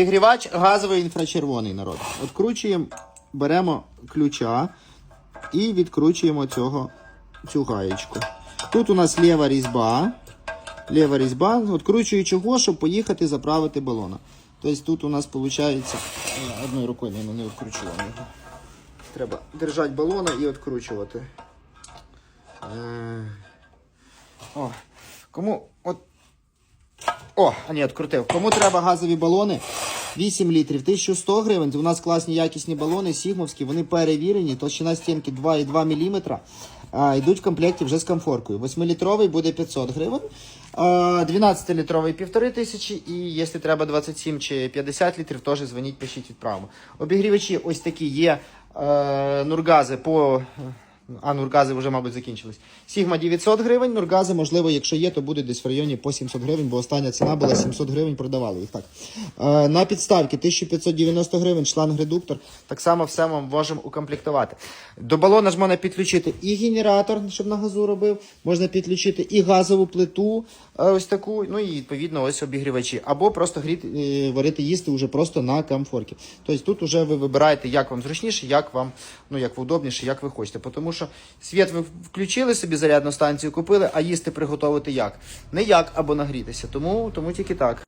Підігрівач газовий інфрачервоний народ. Откручуємо, беремо ключа і відкручуємо цього, цю гаєчку. Тут у нас ліва різьба. Ліва різьба, відкручую чого, щоб поїхати заправити балона. Тобто тут у нас виходить. Одною рукою не, не відкручував його. Треба держати балона і відкручувати. Е, О, кому от о, а ні, відкрутив. Кому треба газові балони? 8 літрів, 1100 гривень. У нас класні якісні балони, сігмовські, вони перевірені, толщина стінки 2,2 мм. А, йдуть в комплекті вже з комфоркою. 8-літровий буде 500 гривень, 12-літровий 1500 і якщо треба 27 чи 50 літрів, теж дзвоніть, пишіть відправимо. Обігрівачі ось такі є е, нургази по. А, нургази вже, мабуть, закінчились. Сігма 900 гривень, нургази, можливо, якщо є, то буде десь в районі по 700 гривень, бо остання ціна була 700 гривень, продавали їх так. Е, на підставки 1590 гривень, шланг-редуктор. Так само все ми можемо укомплектувати. До балона ж можна підключити і генератор, щоб на газу робив, можна підключити і газову плиту, е, ось таку, ну і відповідно ось обігрівачі. Або просто гріти, е, варити їсти вже просто на комфорті. Тобто тут вже ви вибираєте, як вам зручніше, як вам, ну як удобніше, як ви хочете. Тому що світ ви включили собі зарядну станцію, купили, а їсти приготувати як? Не як або нагрітися. Тому, тому тільки так.